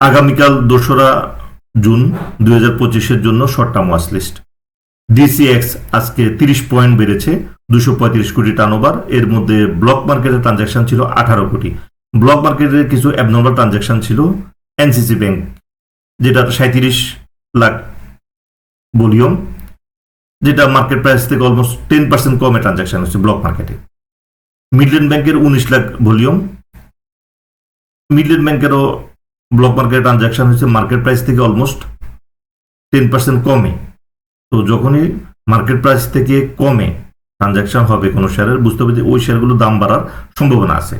আগামীকাল দোসরা জুন দুই হাজার পঁচিশের জন্য short term watch list DCX আজকে তিরিশ পয়েন্ট বেড়েছে, দুশো পঁয়ত্রিশ কোটি টার্নওভার এর মধ্যে ব্লক মার্কেটের ট্রানজাকশন ছিল আঠারো কোটি। ব্লক মার্কেটের কিছু অ্যাবনর্মাল ট্রানজাকশন ছিল এনসিসি ব্যাংক যেটা সাঁত্রিশ লাখ ভলিউম, যেটা মার্কেট প্রাইস থেকে অলমোস্ট টেন পার্সেন্ট কমে ট্রানজাকশন হচ্ছে ব্লক মার্কেটে মিডল্যান্ড ব্যাংকের উনিশ লাখ ভলিউম। মিডল্যান্ড ব্যাংকেরও ব্লক মার্কেট ট্রানজাকশন হচ্ছে মার্কেট প্রাইস থেকে অলমোস্ট টেন পার্সেন্ট কমে। তো যখনই মার্কেট প্রাইস থেকে কমে ট্রানজাকশন হবে কোনো শেয়ারের বুঝতে হবে যে ওই শেয়ারগুলোর দাম বাড়ার সম্ভাবনা আছে।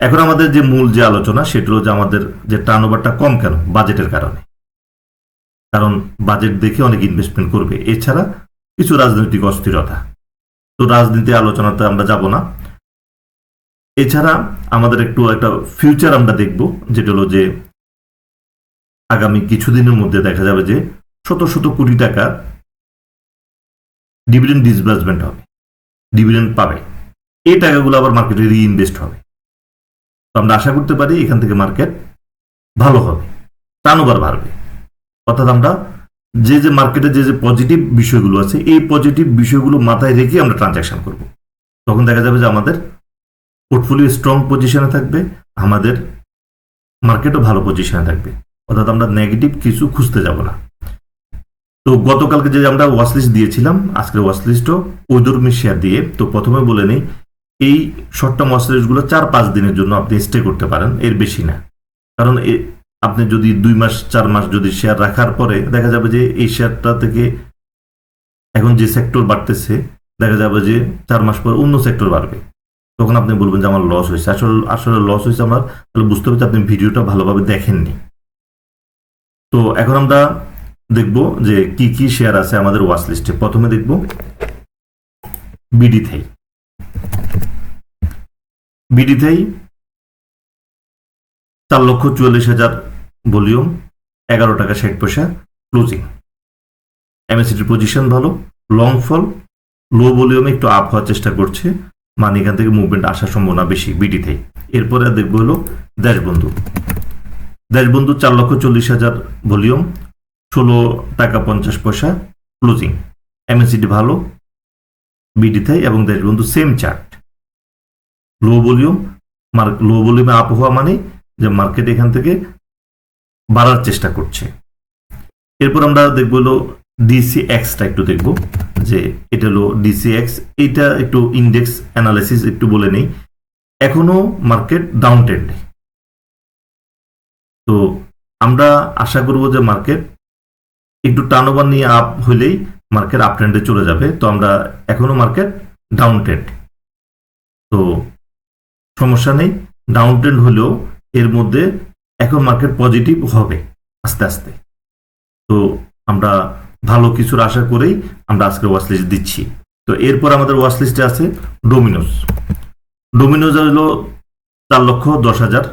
এখন আমাদের যে মূল যে আলোচনা, সেটা যে আমাদের যে টার্ন ওভারটা কম কেন? বাজেটের কারণে। কারণ বাজেট দেখে অনেক ইনভেস্টমেন্ট করবে। এছাড়া কিছু রাজনৈতিক অস্থিরতা। তো রাজনীতি আলোচনাতে আমরা যাব না। এছাড়া আমাদের একটু একটা ফিউচার আমরা দেখব, যেটা হলো যে আগামী কিছুদিনের মধ্যে দেখা যাবে যে শত শত কোটি টাকা ডিভিডেন্ড ডিসবার্সমেন্ট হবে ডিভিডেন্ড পাবে। এই টাকাগুলো আবার মার্কেটে রিইনভেস্ট হবে। তো আমরা আশা করতে পারি এখান থেকে মার্কেট ভালো হবে টার্নওভার বাড়বে। অর্থাৎ আমরা যে যে মার্কেটে যে যে পজিটিভ বিষয়গুলো আছে, এই পজিটিভ বিষয়গুলো মাথায় রেখে আমরা ট্রানজাকশন করব। তখন দেখা যাবে যে আমাদের পোর্টফোলিও স্ট্রং পজিশনে থাকবে, আমাদের মার্কেটও ভালো পজিশনে থাকবে। অর্থাৎ আমরা নেগেটিভ কিছু খুঁজতে যাব না। তো গতকালকে যে আমরা ওয়াচ লিস্ট দিয়েছিলাম, আজকের ওয়াচ লিস্টও ওইদর্মী শেয়ার দিয়ে। তো প্রথমে বলে নেই, এই শর্ট টার্ম ওয়াচ লিস্টগুলো চার পাঁচ দিনের জন্য আপনি স্টে করতে পারেন, এর বেশি না। কারণ আপনি যদি দুই মাস, চার মাস যদি শেয়ার রাখার পরে দেখা যাবে যে এই শেয়ারটা থেকে এখন যে সেক্টর বাড়তেছে, দেখা যাবে যে চার মাস পর অন্য সেক্টর বাড়বে। তখন আপনি বলবেন যে আমার লস হয়েছে। আসলে আসলে লস হয়েছে আমার, তাহলে বুঝতে হবে আপনি ভিডিওটা ভালোভাবে দেখেননি। তো এখন আমরা দেখব যে কি কি শেয়ার আছে আমাদের ওয়াচ লিস্টে প্রথমে দেখব বিডি থাই বিডি থাই চার লক্ষ চুয়াল্লিশ হাজার ভলিউম এগারো টাকা ষাট পয়সা ক্লোজিং এমএসিটির পজিশন ভালো লং ফল লো ভলিউমে একটু আপ হওয়ার চেষ্টা করছে। মানে এখান থেকে মুভমেন্ট আসার সম্ভাবনা বেশি বিডিতে এরপরে দেখব হলো দেশবন্ধু। দেশবন্ধু চার লক্ষ চল্লিশ হাজার ভলিউম, ষোলো টাকা পঞ্চাশ পয়সা ক্লোজিং এমএসিটি ভালো বিডিতে এবং Deshbandhu same chart low volume mark low ভলিউমে up হওয়া মানে যে মার্কেট এখান থেকে বাড়ার চেষ্টা করছে। এরপর আমরা দেখব হলো ডিসি এক্সটা একটু দেখব, যে এটা হলো ডিসি এক্স এটা একটু ইন্ডেক্স অ্যানালাইসিস একটু বলে নেই। এখনও মার্কেট ডাউন ট্রেন্ডে তো আমরা আশা করব যে মার্কেট একটু টার্নওভার নিয়ে আপ হইলেই মার্কেট আপ ট্রেন্ডে চলে যাবে। তো আমরা এখনও মার্কেট ডাউন ট্রেন্ড তো সমস্যা নেই ডাউন ট্রেন্ড হলেও এর মধ্যে এখন মার্কেট পজিটিভ হবে আস্তে আস্তে। তো আমরা ভালো কিছুর আশা করেই আমরা আজকে ওয়াচ লিস্ট দিচ্ছি। তো এরপর আমাদের ওয়াচ লিস্টে আছে ডোমিনোস ডোমিনোজ হলো চার লক্ষ দশ হাজার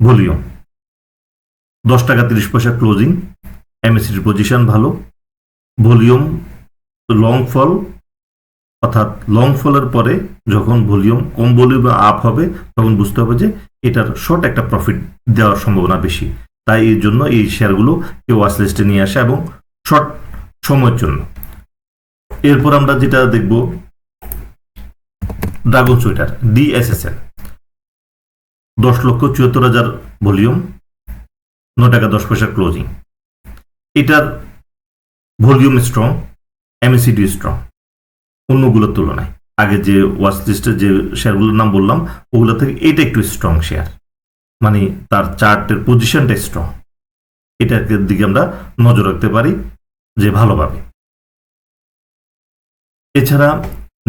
ভলিউম। দশ টাকা তিরিশ পয়সা ক্লোজিং। এমএসির পজিশন ভালো। ভলিউম লং ফল অর্থাৎ লং ফলের পরে যখন ভলিউম কম ভলিউম আপ হবে, তখন বুঝতে হবে যে এটার শর্ট একটা প্রফিট দেওয়ার সম্ভাবনা বেশি। তাই এর জন্য এই শেয়ারগুলো কেউ ওয়াচ লিস্টে নিয়ে আসে এবং শর্ট সময়ের জন্য। এরপর আমরা যেটা দেখব ড্রাগন সুইটার ডিএসএসএল দশ লক্ষ চুয়াত্তর হাজার ভলিউম ন টাকা দশ পয়সা ক্লোজিং এটার ভলিউম স্ট্রং এমএসিডি স্ট্রং অন্যগুলোর তুলনায়। আগে যে ওয়াচ লিস্টের যে শেয়ারগুলোর নাম বললাম, ওগুলো থেকে এটা একটু স্ট্রং শেয়ার মানে তার চার্টের পজিশনটা স্ট্রং এটার দিকে আমরা নজর রাখতে পারি। যে ভালোভাবে। এছাড়া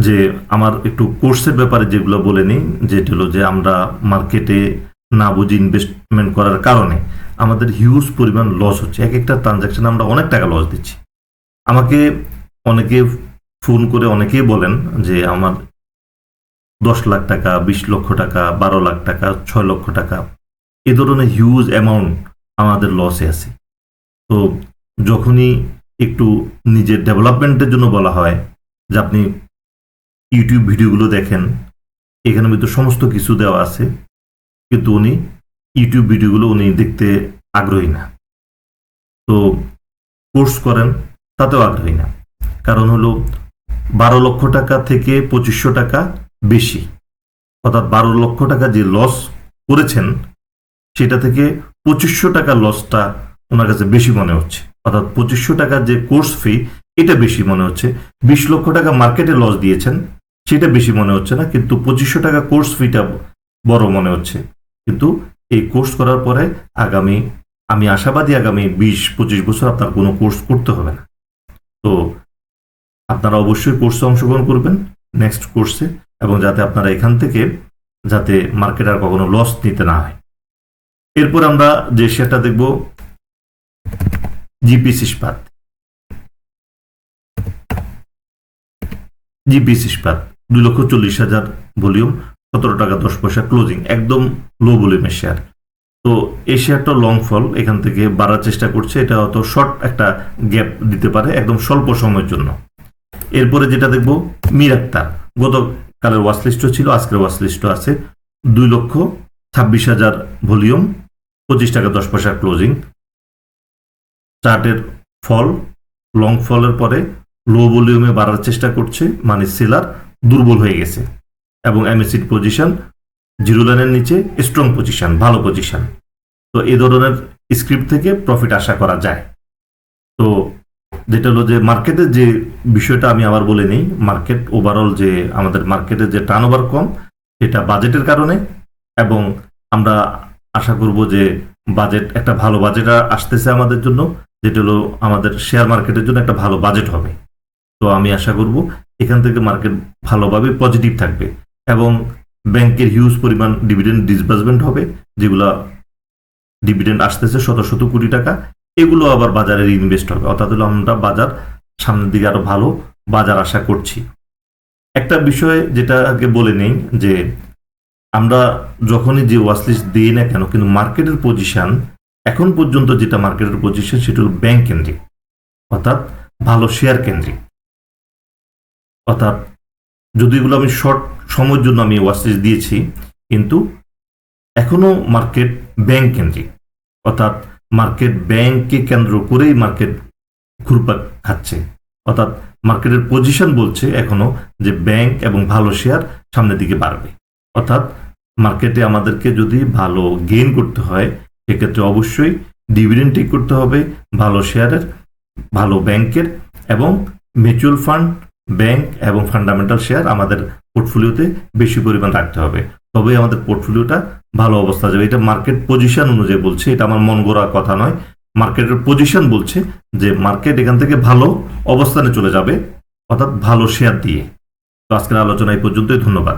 যে আমার একটু কোর্সের ব্যাপারে যেগুলো বলে নিই, যেটি হলো যে আমরা মার্কেটে না বুঝে ইনভেস্টমেন্ট করার কারণে আমাদের হিউজ পরিমাণ লস হচ্ছে। এক একটা ট্রানজাকশন আমরা অনেক টাকা লস দিচ্ছি। আমাকে অনেকে ফোন করে অনেকেই বলেন যে আমার দশ লাখ টাকা, বিশ লক্ষ টাকা, বারো লাখ টাকা, ছয় লক্ষ টাকা, এ ধরনের হিউজ অ্যামাউন্ট আমাদের লসে আছে। তো যখনই একটু নিজের ডেভেলপমেন্টের জন্য বলা হয়, যে আপনি ইউটিউব ভিডিওগুলো দেখেন, এখানে কিন্তু সমস্ত কিছু দেওয়া আছে, কিন্তু উনি ইউটিউব ভিডিওগুলো উনি দেখতে আগ্রহী না। তো কোর্স করেন, তাতেও আগ্রহী না। কারণ হলো বারো লক্ষ টাকা থেকে পঁচিশশো টাকা বেশি। অর্থাৎ বারো লক্ষ টাকা যে লস করেছেন, সেটা থেকে পঁচিশশো টাকা লসটা ওনার কাছে বেশি মনে হচ্ছে। অর্থাৎ পঁচিশশো টাকার যে কোর্স ফি এটা বেশি মনে হচ্ছে। বিশ লক্ষ টাকা মার্কেটে লস দিয়েছেন, সেটা বেশি মনে হচ্ছে না, কিন্তু পঁচিশশো টাকা কোর্স ফিটা বড় মনে হচ্ছে। কিন্তু এই কোর্স করার পরে আগামী, আমি আশাবাদী আগামী বিশ, পঁচিশ বছর আপনার কোনো কোর্স করতে হবে না। তো আপনারা অবশ্যই কোর্সে অংশগ্রহণ করবেন নেক্সট কোর্সে এবং যাতে আপনারা এখান থেকে যাতে মার্কেট আর কখনো লস নিতে না হয়। এরপর আমরা যে শেয়ারটা দেখব ইস্পাত। জিপিস ইস্পাত, দুই লক্ষ চল্লিশ হাজার ভলিউম, সতেরো টাকা দশ পয়সা ক্লোজিং, একদম লো ভলিউমের শেয়ার। তো এই শেয়ারটা লং ফল এখান থেকে বাড়ার চেষ্টা করছে, এটা অত শর্ট একটা গ্যাপ দিতে পারে, একদম স্বল্প সময়ের জন্য। এরপরে যেটা দেখব মির আক্তার গতকালের ওয়াচলিস্টও ছিল, আজকের ওয়াসলিস্টও আছে। দুই লক্ষ ছাব্বিশ হাজার ভলিউম, পঁচিশ টাকা দশ পয়সা ক্লোজিং। চার্টের ফল লং ফলের পরে লো ভলিউমে বাড়ার চেষ্টা করছে মানে সেলার দুর্বল হয়ে গেছে এবং এমএসিড পজিশন জিরো লাইনের নিচে স্ট্রং পজিশন ভালো পজিশন তো এই ধরনের স্ক্রিপ্ট থেকে প্রফিট আশা করা যায়। তো যেটা হলো যে মার্কেটের যে বিষয়টা আমি আবার বলে নিই মার্কেট ওভারঅল যে আমাদের মার্কেটের যে টার্ন ওভার কম, সেটা বাজেটের কারণে এবং আমরা আশা করব যে বাজেট একটা ভালো বাজেট আসতেছে আমাদের জন্য। যেটা হলো আমাদের শেয়ার মার্কেটের জন্য একটা ভালো বাজেট হবে। তো আমি আশা করব এখান থেকে মার্কেট ভালোভাবে পজিটিভ থাকবে এবং ব্যাংকের হিউজ পরিমাণ ডিভিডেন্ড ডিসবার্সমেন্ট হবে, যেগুলা ডিভিডেন্ড আসতেছে শত শত কোটি টাকা, এগুলো আবার বাজারে ইনভেস্ট হবে। অর্থাৎ হলো আমরা বাজার সামনের দিকে আরও ভালো বাজার আশা করছি। একটা বিষয় যেটা আগে বলে নেই যে আমরা যখনই যে ওয়াচলিস্ট দিই না কেন, কিন্তু মার্কেটের পজিশন এখন পর্যন্ত যেটা মার্কেটের পজিশন সেটা হল ব্যাংক কেন্দ্রিক, অর্থাৎ ভালো শেয়ার কেন্দ্রিক। অর্থাৎ যদি এগুলো আমি শর্ট সময়ের জন্য আমি ওয়াচলিস্ট দিয়েছি, কিন্তু এখনও মার্কেট ব্যাংক কেন্দ্রিক, অর্থাৎ মার্কেট ব্যাংককে কেন্দ্র করেই মার্কেট ঘুরপাক খাচ্ছে। অর্থাৎ মার্কেটের পজিশন বলছে এখনও যে ব্যাংক এবং ভালো শেয়ার সামনের দিকে বাড়বে। অর্থাৎ মার্কেটে আমাদেরকে যদি ভালো গেইন করতে হয় সেক্ষেত্রে অবশ্যই ডিভিডেন্ড টেক করতে হবে ভালো শেয়ারের ভালো ব্যাংকের এবং মিউচুয়াল ফান্ড ব্যাংক এবং ফান্ডামেন্টাল শেয়ার আমাদের পোর্টফোলিওতে বেশি পরিমাণ রাখতে হবে। তবেই আমাদের পোর্টফোলিওটা ভালো অবস্থা যাবে। এটা মার্কেট পজিশন অনুযায়ী বলছে, এটা আমার মন গড়া কথা নয়। মার্কেটের পজিশন বলছে যে মার্কেট এখান থেকে ভালো অবস্থানে চলে যাবে, অর্থাৎ ভালো শেয়ার দিয়ে। তো আজকের আলোচনা এই পর্যন্তই, ধন্যবাদ।